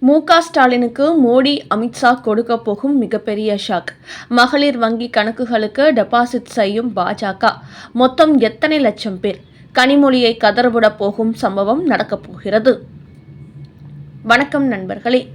மு க ஸ்டாலினுக்கு மோடி அமித்ஷா கொடுக்க போகும் மிகப்பெரிய ஷாக். மகளிர் வங்கி கணக்குகளுக்கு டெபாசிட் செய்யும் பாஜக. மொத்தம் எத்தனை லட்சம் பேர்? கனிமொழியை கதறவிட போகும் சம்பவம் நடக்கப் போகிறது. வணக்கம் நண்பர்களே.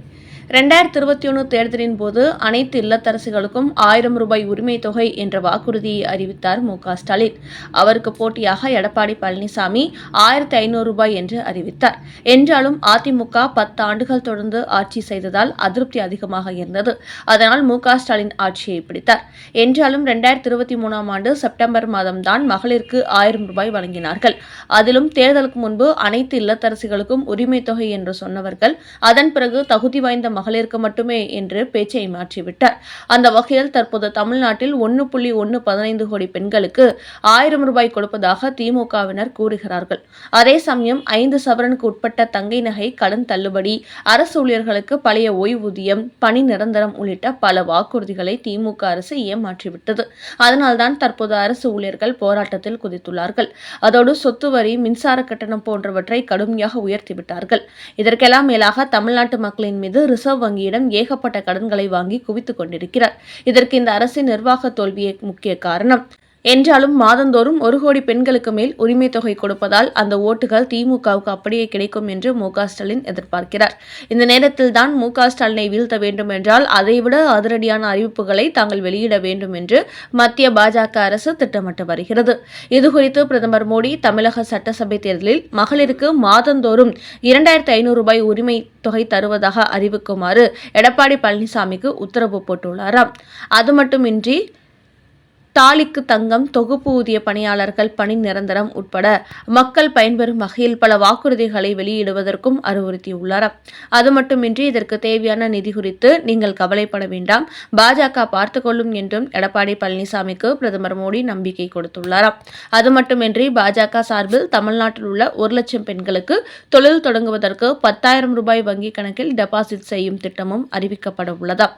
ரெண்டாயிரத்தி இருபத்தி ஒன்று தேர்தலின் போது அனைத்து இல்லத்தரசிகளுக்கும் ஆயிரம் ரூபாய் உரிமை தொகை என்ற வாக்குறுதியை அறிவித்தார் மு க ஸ்டாலின். அவருக்கு போட்டியாக எடப்பாடி பழனிசாமி ஆயிரத்தி ஐநூறு ரூபாய் என்று அறிவித்தார். என்றாலும் அதிமுக பத்து ஆண்டுகள் தொடர்ந்து ஆட்சி செய்ததால் அதிருப்தி அதிகமாக இருந்தது. அதனால் மு க ஸ்டாலின் ஆட்சியை பிடித்தார். என்றாலும் ரெண்டாயிரத்தி இருபத்தி மூணாம் ஆண்டு செப்டம்பர் மாதம்தான் மகளிருக்கு ஆயிரம் ரூபாய் வழங்கினார்கள். அதிலும் தேர்தலுக்கு முன்பு அனைத்து இல்லத்தரசிகளுக்கும் உரிமை தொகை என்று சொன்னவர்கள் அதன் பிறகு தகுதி வாய்ந்த மகளிருக்கு மட்டுமே என்று பேச்சை மாற்றிவிட்டார். அந்த வகையில் தற்போது தமிழ்நாட்டில் ஒன்று புள்ளி ஒன்று பதினைந்து கோடி பெண்களுக்கு ஆயிரம் ரூபாய் கொடுப்பதாக திமுகவினர் கூறுகிறார்கள். அதே சமயம் ஐந்து சவரனுக்கு உட்பட்ட தங்கை நகை கடன் தள்ளுபடி அரசு ஊழியர்களுக்கு பழைய ஓய்வூதியம் பணி நிரந்தரம் உள்ளிட்ட பல வாக்குறுதிகளை திமுக அரசு ஏமாற்றிவிட்டது. அதனால்தான் தற்போது அரசு ஊழியர்கள் போராட்டத்தில் குதித்துள்ளார்கள். அதோடு சொத்து வரி மின்சார கட்டணம் போன்றவற்றை கடுமையாக உயர்த்திவிட்டார்கள். இதற்கெல்லாம் மேலாக தமிழ்நாட்டு மக்களின் மீது ரிசர்வ் வங்கியிடம் ஏகப்பட்ட கடன்களை வாங்கி குவித்துக் கொண்டிருக்கிறார். இதற்கு இந்த அரசின் நிர்வாக தோல்வியே முக்கிய காரணம். என்றாலும் மாதந்தோறும் ஒரு கோடி பெண்களுக்கு மேல் உரிமை தொகை கொடுப்பதால் அந்த ஓட்டுகள் திமுகவுக்கு அப்படியே கிடைக்கும் என்று மு ஸ்டாலின் எதிர்பார்க்கிறார். இந்த நேரத்தில் தான் மு ஸ்டாலினை வீழ்த்த வேண்டும் என்றால் அதைவிட அதிரடியான அறிவிப்புகளை தாங்கள் வெளியிட வேண்டும் என்று மத்திய பாஜக அரசு திட்டமிட்டு வருகிறது. இதுகுறித்து பிரதமர் மோடி தமிழக சட்டசபை தேர்தலில் மகளிருக்கு மாதந்தோறும் இரண்டாயிரத்து ஐநூறு ரூபாய் உரிமை தொகை தருவதாக அறிவிக்குமாறு எடப்பாடி பழனிசாமிக்கு உத்தரவு போட்டுள்ளாராம். அது மட்டுமின்றி தாலிக்கு தங்கம் தொகுப்பு ஊதிய பணியாளர்கள் பணி நிரந்தரம் உட்பட மக்கள் பயன்பெறும் வகையில் பல வாக்குறுதிகளை வெளியிடுவதற்கும் அறிவுறுத்தியுள்ளார். அது மட்டுமின்றி இதற்கு தேவையான நிதி குறித்து நீங்கள் கவலைப்பட வேண்டாம். பாஜக பார்த்துக்கொள்ளும் என்றும் எடப்பாடி பழனிசாமிக்கு பிரதமர் மோடி நம்பிக்கை கொடுத்துள்ளாராம் அது மட்டுமின்றி பாஜக சார்பில் தமிழ்நாட்டில் உள்ள ஒரு லட்சம் பெண்களுக்கு தொழில் தொடங்குவதற்கு பத்தாயிரம் ரூபாய் வங்கிக் கணக்கில் டெபாசிட் செய்யும் திட்டமும் அறிவிக்கப்பட உள்ளதா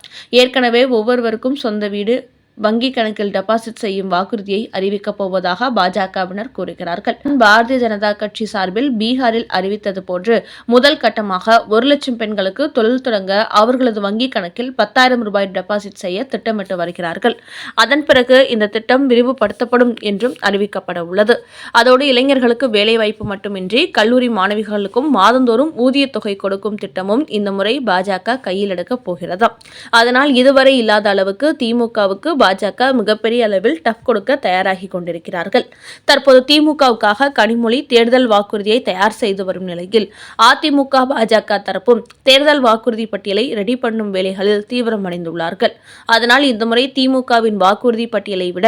ஏற்கனவே ஒவ்வொருவருக்கும் சொந்த வீடு வங்கி கணக்கில் டெபாசிட் செய்யும் வாக்குறுதியை அறிவிக்கப் போவதாக பாஜகவினர் கூறுகிறார்கள். பாரதிய ஜனதா கட்சி சார்பில் பீகாரில் அறிவித்தது போன்று முதல் கட்டமாக ஒரு லட்சம் பெண்களுக்கு தொழில் தொடங்க அவர்களது வங்கி கணக்கில் பத்தாயிரம் ரூபாய் டெபாசிட் செய்ய திட்டமிட்டு வருகிறார்கள். அதன் பிறகு இந்த திட்டம் விரிவுபடுத்தப்படும் என்றும் அறிவிக்கப்பட உள்ளது. அதோடு இளைஞர்களுக்கு வேலைவாய்ப்பு மட்டுமின்றி கல்லூரி மாணவிகளுக்கும் மாதந்தோறும் ஊதிய தொகை கொடுக்கும் திட்டமும் இந்த முறை பாஜக கையில் எடுக்கப் போகிறது. அதனால் இதுவரை இல்லாத அளவுக்கு திமுகவுக்கு பாஜக மிகப்பெரிய அளவில் டஃப் கொடுக்க தயாராகி கொண்டிருக்கிறார்கள். தற்போது திமுகவுக்காக கனிமொழி தேர்தல் வாக்குறுதியை தயார் செய்து வரும் நிலையில் அதிமுக பாஜக தரப்பும் தேர்தல் வாக்குறுதி பட்டியலை ரெடி பண்ணும் வேலைகளில் தீவிரமடைந்துள்ளார்கள். அதனால் இந்த முறை திமுகவின் வாக்குறுதி பட்டியலை விட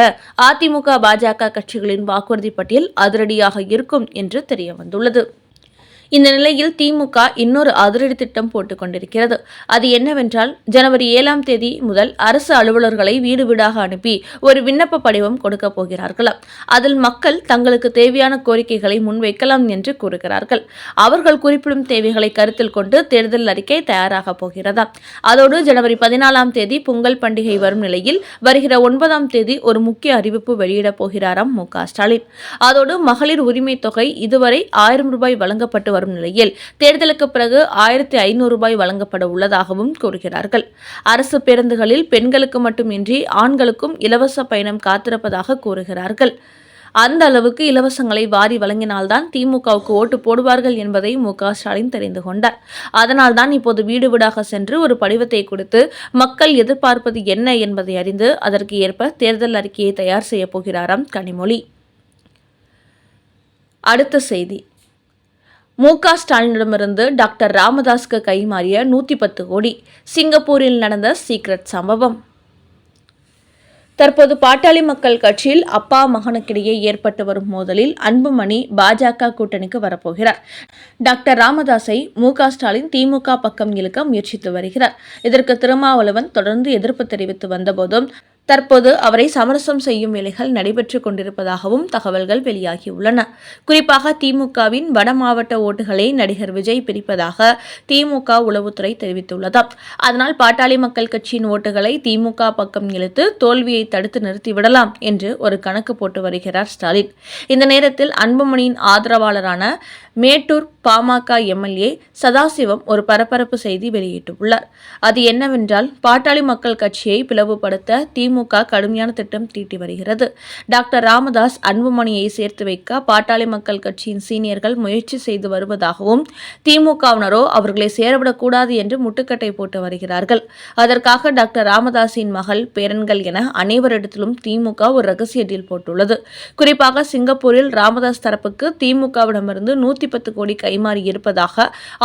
அதிமுக பாஜக கட்சிகளின் வாக்குறுதி பட்டியல் அதிரடியாக இருக்கும் என்று தெரிய வந்துள்ளது இந்த நிலையில் திமுக இன்னொரு அதிரடி திட்டம் போட்டுக் கொண்டிருக்கிறது. அது என்னவென்றால் ஜனவரி ஏழாம் தேதி முதல் அரசு அலுவலர்களை வீடு வீடாக அனுப்பி ஒரு விண்ணப்ப படிவம் கொடுக்க போகிறார்களாம் அதில் மக்கள் தங்களுக்கு தேவையான கோரிக்கைகளை முன்வைக்கலாம் என்று கூறுகிறார்கள். அவர்கள் குறிப்பிடும் தேவைகளை கருத்தில் கொண்டு தேர்தல் அறிக்கை தயாராக போகிறதா. அதோடு ஜனவரி பதினாலாம் தேதி பொங்கல் பண்டிகை வரும் நிலையில் வருகிற ஒன்பதாம் தேதி ஒரு முக்கிய அறிவிப்பு வெளியிடப் போகிறாராம் மு க ஸ்டாலின். அதோடு மகளிர் உரிமை தொகை இதுவரை ஆயிரம் ரூபாய் வழங்கப்பட்டு வரும் நிலையில் தேர்தலுக்கு பிறகு ஆயிரத்தி ஐநூறு ரூபாய் வழங்கப்பட உள்ளதாகவும் கூறுகிறார்கள். அரசு பேருந்துகளில் பெண்களுக்கு மட்டுமின்றி ஆண்களுக்கும் இலவச பயணம் காத்திருப்பதாக கூறுகிறார்கள். அந்த அளவுக்கு இலவசங்களை வாரி வழங்கினால்தான் திமுகவுக்கு ஓட்டு போடுவார்கள் என்பதை மு க ஸ்டாலின் தெரிந்து கொண்டார். அதனால்தான் இப்போது வீடு வீடாக சென்று ஒரு படிவத்தை கொடுத்து மக்கள் எதிர்பார்ப்பது என்ன என்பதை அறிந்து அதற்கு ஏற்ப தேர்தல் அறிக்கையை தயார் செய்ய போகிறாராம் கனிமொழி. அடுத்த செய்தி. மு க ஸ்டாலினிடமிருந்து டாக்டர் ராமதாஸ்க்கு கைமாறிய நூற்றி பத்து கோடி சிங்கப்பூரில் நடந்த சீக்ரெட் சம்பவம். தற்போது பாட்டாளி மக்கள் கட்சியில் அப்பா மகனுக்கிடையே ஏற்பட்டு வரும் மோதலில் அன்புமணி பாஜக கூட்டணிக்கு வரப்போகிறார். டாக்டர் ராமதாஸை மு க ஸ்டாலின் திமுக பக்கம் இழுக்க முயற்சித்து வருகிறார். இதற்கு திருமாவளவன் தொடர்ந்து எதிர்ப்பு தெரிவித்து வந்தபோதும் தற்போது அவரை சமரசம் செய்யும் வேலைகள் நடைபெற்றுக் கொண்டிருப்பதாகவும் தகவல்கள் வெளியாகியுள்ளன. குறிப்பாக திமுகவின் வட மாவட்ட ஓட்டுகளை நடிகர் விஜய் பிரிப்பதாக திமுக உளவுத்துறை தெரிவித்துள்ளது. அதனால் பாட்டாளி மக்கள் கட்சியின் ஓட்டுகளை திமுக பக்கம் இழுத்து தோல்வியை தடுத்து நிறுத்திவிடலாம் என்று ஒரு கணக்கு போட்டு வருகிறார் ஸ்டாலின். இந்த நேரத்தில் அன்புமணியின் ஆதரவாளரான மேட்டூர் பாமக எம்எல்ஏ சதாசிவம் ஒரு பரபரப்பு செய்தி வெளியிட்டுள்ளார். அது என்னவென்றால் பாட்டாளி மக்கள் கட்சியை பிளவுபடுத்த திமுக கடுமையான திட்டம் தீட்டி வருகிறது. டாக்டர் ராமதாஸ் அன்புமணியை சேர்த்து வைக்க பாட்டாளி மக்கள் கட்சியின் சீனியர்கள் முயற்சி செய்து வருவதாகவும் திமுகவினரோ அவர்களை சேரவிடக்கூடாது என்று முட்டுக்கட்டை போட்டு வருகிறார்கள். அதற்காக டாக்டர் ராமதாஸின் மகள் பேரன்கள் என அனைவரிடத்திலும் திமுக ஒரு ரகசிய டீல் போட்டுள்ளது. குறிப்பாக சிங்கப்பூரில் ராமதாஸ் தரப்புக்கு திமுகவிடமிருந்து நூத்தி பத்து கோடி கை கைமாறி இருப்பதாக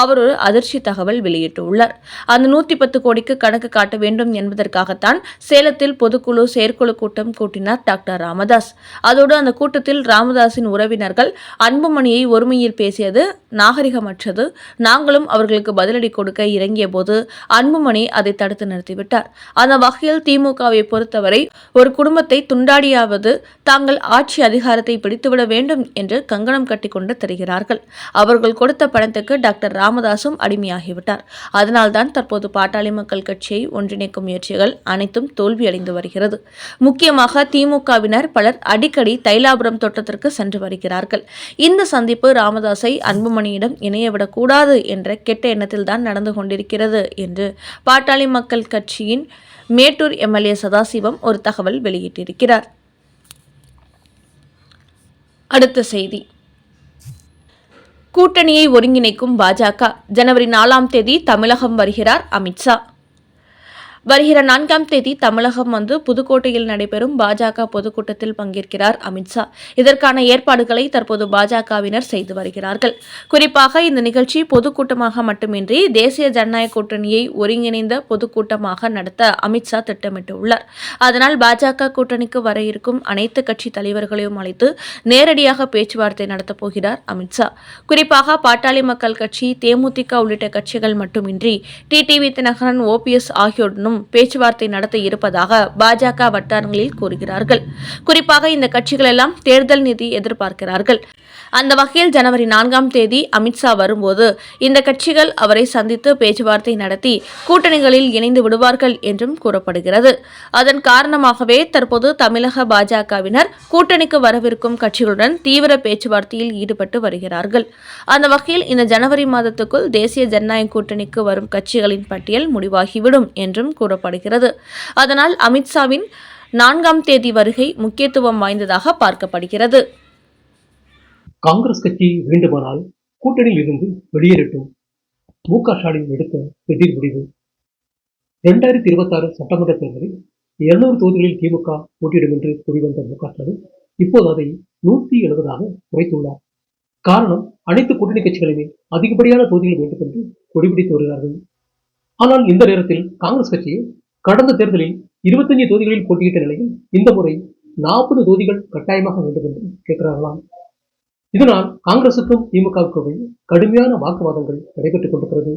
அவர் ஒரு அதிர்ச்சி தகவல் வெளியிட்டுள்ளார். அந்த நூத்தி பத்து கோடிக்கு கணக்கு காட்ட வேண்டும் என்பதற்காகத்தான் சேலத்தில் பொதுக்குழு செயற்குழு கூட்டம் கூட்டினார் டாக்டர் ராமதாஸ். அதோடு அந்த கூட்டத்தில் ராமதாஸின் உறவினர்கள் அன்புமணியை ஒருமையில் பேசியது நாகரிகமற்றது. நாங்களும் அவர்களுக்கு பதிலடி கொடுக்க இறங்கிய போது அன்புமணி அதை தடுத்து நிறுத்திவிட்டார். அந்த வகையில் திமுகவை பொறுத்தவரை ஒரு குடும்பத்தை துண்டாடியாவது தாங்கள் ஆட்சி அதிகாரத்தை பிடித்துவிட வேண்டும் என்று கங்கணம் கட்டிக்கொண்டு தெரிகிறார்கள். அவர்கள் கொடுத்த பணத்துக்கு டாக்டர் ராமதாசும் அடிமையாகிவிட்டார். அதனால்தான் தற்போது பாட்டாளி மக்கள் கட்சியை ஒன்றிணைக்கும் முயற்சிகள் அனைத்தும் தோல்வியடைந்து வருகிறது. முக்கியமாக திமுகவினர் பலர் அடிக்கடி தைலாபுரம் தோட்டத்திற்கு சென்று வருகிறார்கள். இந்த சந்திப்பு ராமதாஸை அன்புமணியிடம் இணையவிடக்கூடாது என்ற கெட்ட எண்ணத்தில்தான் நடந்து கொண்டிருக்கிறது என்று பாட்டாளி மக்கள் கட்சியின் மேட்டூர் எம்எல்ஏ சதாசிவம் ஒரு தகவல் வெளியிட்டிருக்கிறார். அடுத்த செய்தி. கூட்டணியை ஒருங்கிணைக்கும் பாஜக. ஜனவரி நாலாம் தேதி தமிழகம் வருகிறார் அமித்ஷா. வருகிற நான்காம் தேதி தமிழகம் வந்து புதுக்கோட்டையில் நடைபெறும் பாஜக பொதுக்கூட்டத்தில் பங்கேற்கிறார் அமித்ஷா இதற்கான ஏற்பாடுகளை தற்போது பாஜகவினர் செய்து வருகிறார்கள். குறிப்பாக இந்த நிகழ்ச்சி பொதுக்கூட்டமாக மட்டுமின்றி தேசிய ஜனநாயக கூட்டணியை ஒருங்கிணைந்த பொதுக்கூட்டமாக நடத்த அமித்ஷா திட்டமிட்டுள்ளார். அதனால் பாஜக கூட்டணிக்கு வர இருக்கும் அனைத்து கட்சி தலைவர்களையும் அழைத்து நேரடியாக பேச்சுவார்த்தை நடத்தப் போகிறார் அமித்ஷா குறிப்பாக பாட்டாளி மக்கள் கட்சி தேமுதிக உள்ளிட்ட கட்சிகள் மட்டுமின்றி டிடிவி தினகரன் ஓபிஎஸ் ஆகியோருடனும் பேச்சுவார்த்தை நடத்த இருப்பதாக பாஜக வட்டாரங்களில் கூறுகிறார்கள். குறிப்பாக இந்த கட்சிகள் எல்லாம் தேர்தல் நிதி எதிர்பார்க்கிறார்கள். அந்த வகையில் ஜனவரி நான்காம் தேதி அமித்ஷா வரும்போது இந்த கட்சிகள் அவரை சந்தித்து பேச்சுவார்த்தை நடத்தி கூட்டணிகளில் இணைந்து விடுவார்கள் என்றும் கூறப்படுகிறது. அதன் காரணமாகவே தற்போது தமிழக பாஜகவினர் கூட்டணிக்கு வரவிருக்கும் கட்சிகளுடன் தீவிர பேச்சுவார்த்தையில் ஈடுபட்டு வருகிறார்கள். அந்த வகையில் இந்த ஜனவரி மாதத்துக்குள் தேசிய ஜனநாயக கூட்டணிக்கு வரும் கட்சிகளின் பட்டியல் முடிவாகிவிடும் என்றும் கூறப்படுகிறது. அதனால் அமித்ஷாவின் நான்காம் தேதி வருகை முக்கியத்துவம் வாய்ந்ததாக பார்க்கப்படுகிறது. காங்கிரஸ் கட்சி வேண்டுமானால் கூட்டணியில் இருந்து வெளியேறட்டும். மு க ஸ்டாலின் எடுத்த திடீர் முடிவு. இரண்டாயிரத்தி இருபத்தி ஆறு சட்டமன்ற தேர்தலில் இருநூறு தொகுதிகளில் திமுக போட்டியிடும் என்று கூறிவந்த மு க ஸ்டாலின் இப்போது அதை நூற்றி எழுபதாக குறைத்துள்ளார். காரணம் அனைத்து கூட்டணி கட்சிகளுமே அதிகப்படியான தொகுதிகள் வேண்டும் என்று கொடிபிடித்து வருகிறார்கள். ஆனால் இந்த நேரத்தில் காங்கிரஸ் கட்சி கடந்த தேர்தலில் இருபத்தஞ்சு தொகுதிகளில் போட்டியிட்ட நிலையில் இந்த முறை நாற்பது தொகுதிகள் கட்டாயமாக வேண்டும் என்று கேட்கிறார்களாம். இதனால் காங்கிரசுக்கும் திமுகவுக்கும் கடுமையான வாக்குவாதங்கள் நடைபெற்றுக் கொண்டிருக்கிறது.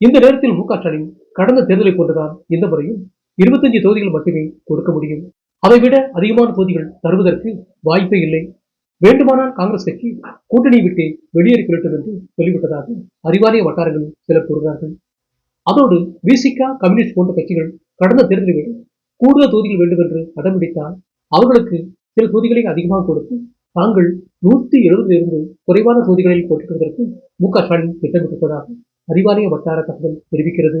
இந்த நேரத்தில் மு க ஸ்டாலின் கடந்த தேர்தலை போன்றுதான் இந்த முறையும் இருபத்தஞ்சு தொகுதிகள் மட்டுமே கொடுக்க முடியும். அதைவிட அதிகமான தொகுதிகள் தருவதற்கு வாய்ப்பே இல்லை. வேண்டுமானால் காங்கிரஸ் கட்சி கூட்டணி விட்டு வெளியேறிக்கொள்ளட்டும் என்று சொல்லிவிட்டதாக அறிவாலய வட்டாரங்களில் சிலர் கூறுகிறார்கள். அதோடு விசிகா கம்யூனிஸ்ட் போன்ற கட்சிகள் கடந்த தேர்தல்களில் கூடுதல் தொகுதிகள் வேண்டும் என்று அடம்பிடித்தால் அவர்களுக்கு சில தொகுதிகளை அதிகமாக கொடுத்து தாங்கள் நூத்தி எழுபதில் இருந்து குறைவான தொகுதிகளில் போட்டியிடுவதற்கு மு க ஸ்டாலின் திட்டமிட்டிருப்பதாக அறிவாலய வட்டார தகவல் தெரிவிக்கிறது.